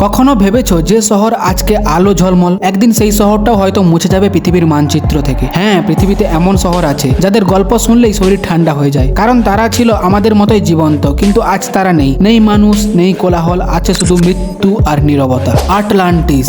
কখনো ভেবেছো যে শহর আজকে আলো ঝলমল? একদিন সেই শহরটাও হয়তো মুছে যাবে পৃথিবীর মানচিত্র থেকে। হ্যাঁ পৃথিবীতে এমন শহর আছে, যাদের গল্প শুনলেই শরীর ঠান্ডা হয়ে যায়। কারণ তারা ছিল আমাদের মতোই জীবন্ত, কিন্তু আজ তারা নেই। নেই মানুষ, নেই কোলাহল, আছে শুধু মৃত্যু আর নিরবতা। আটলান্টিস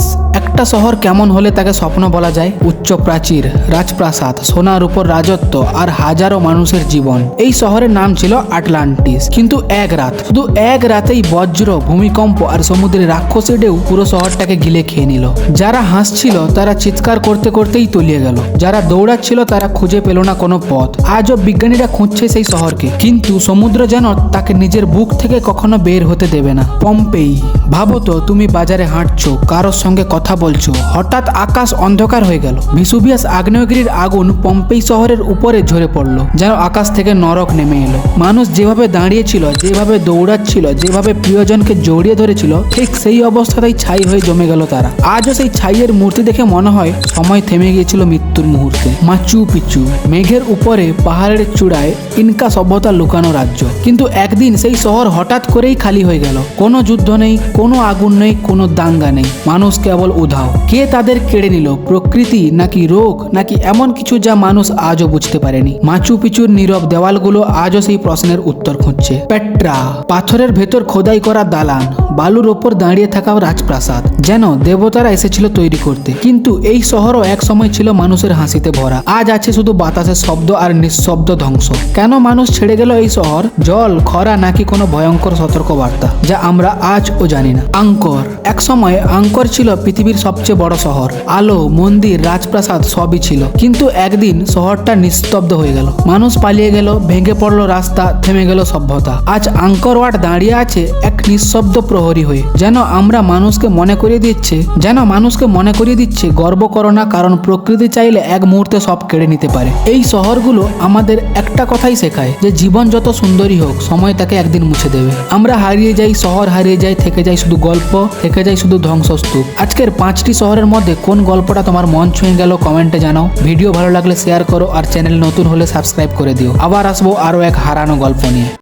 একটা শহর কেমন হলে তাকে স্বপ্ন বলা যায়? উচ্চ প্রাচীর, রাজপ্রাসাদ, সোনার উপর রাজত্ব আর হাজারো মানুষের জীবন। এই শহরের নাম ছিল আটলান্টিস। কিন্তু এক রাত, শুধু এক রাতেই বজ্র, ভূমিকম্প আর সমুদ্রের রাক্ষসী ঢেউ পুরো শহরটাকে গিলে খেয়ে নিল। যারা হাসছিল, তারা চিৎকার করতে করতেই তলিয়ে গেল। যারা দৌড়াচ্ছিল, তারা খুঁজে পেল না কোনো পথ। আজও বিজ্ঞানীরা খুঁজছে সেই শহরকে। কিন্তু সমুদ্র যেন তাকে নিজের বুক থেকে কখনো বের হতে দেবে না। পম্পেই, ভাবো তো, তুমি বাজারে হাঁটছো, কারোর সঙ্গে কথা বলছো, হঠাৎ আকাশ অন্ধকার হয়ে গেল। ভিসুভিয়াস আগ্নেয়গিরির আগুন পম্পেই শহরের উপরে ঝরে পড়ল, যেন আকাশ থেকে নরক নেমে এলো। মানুষ যেভাবে দাঁড়িয়েছিল, যেভাবে দৌড়াচ্ছিল, যেভাবে প্রিয়জনকে জড়িয়ে ধরেছিল, ঠিক সেই অবস্থাতেই ছাই হয়ে জমে গেল তারা। আজও সেই ছাইয়ের মূর্তি দেখে মনে হয় সময় থেমে গিয়েছিল মৃত্যুর মুহূর্তে। মাচু পিচু, মেঘের উপরে পাহাড়ের চূড়ায় ইনকা সভ্যতা লুকানো রাজ্য। কিন্তু একদিন সেই শহর হঠাৎ করেই খালি হয়ে গেল। কোনো যুদ্ধ নেই, কোনো আগুন নেই, কোনো দাঙ্গা নেই। মানুষ কেবল উধাও কে তাদের কেড়ে নিল? প্রকৃতি নাকি রোগ? নাকি এমন কিছু যা মানুষ আজও বুঝতে পারেনি? মাচু পিচুর নীরব দেওয়ালগুলো আজও সেই প্রশ্নের উত্তর খুঁজছে। পেট্রা, পাথরের ভেতর খোদাই করা দালান, বালুর ওপর দাঁড়িয়ে থাকা রাজপ্রাসাদ, যেন দেবতারা এসেছিল তৈরি করতে। কিন্তু এই শহরও এক সময় ছিল মানুষের হাসিতে ভরা। আজ আছে শুধু বাতাসের শব্দ আর নিঃশব্দ ধ্বংস। কেন মানুষ ছেড়ে গেল এই শহর? জল, খরা নাকি কোনো ভয়ঙ্কর সতর্ক বার্তা যা আমরা আজও জানি না। আঙ্কর এক সময় আঙ্কর ছিল পৃথিবীর সবচেয়ে বড় শহর। আলো, মন্দির, রাজপ্রাসাদ সবই ছিল। কিন্তু একদিন শহরটা নিস্তব্ধ হয়ে গেল। মানুষ পালিয়ে গেল, ভেঙে পড়ল রাস্তা, থেমে গেল সভ্যতা। আজ আঙ্কর ওয়াট দাঁড়িয়ে আছে এক নিঃশব্দ প্রহরী হয়ে। যেন আমরা মানুষকে মনে করিয়ে দিচ্ছে, যেন মানুষকে মনে করিয়ে দিচ্ছে গর্ব করো না, কারণ প্রকৃতি চাইলে এক মুহূর্তে সব কেড়ে নিতে পারে। এই শহরগুলো আমাদের একটা কথাই শেখায় যে জীবন যত সুন্দরী হোক, সময় তাকে একদিন মুছে দেবে। আমরা হারিয়ে যাই, শহর হারিয়ে যাই থেকে যাই শুধু গল্প, থেকে যাই শুধু ধ্বংসস্তূপ। আজকের পাঁচটি শহরের মধ্যে কোন গল্পটা তোমার মন ছুঁয়ে গেল কমেন্টে জানাও। ভিডিও ভালো লাগলে শেয়ার করো আর চ্যানেল নতুন হলে সাবস্ক্রাইব করে দিও। আবার আসব আরও এক হারানো গল্প নিয়ে।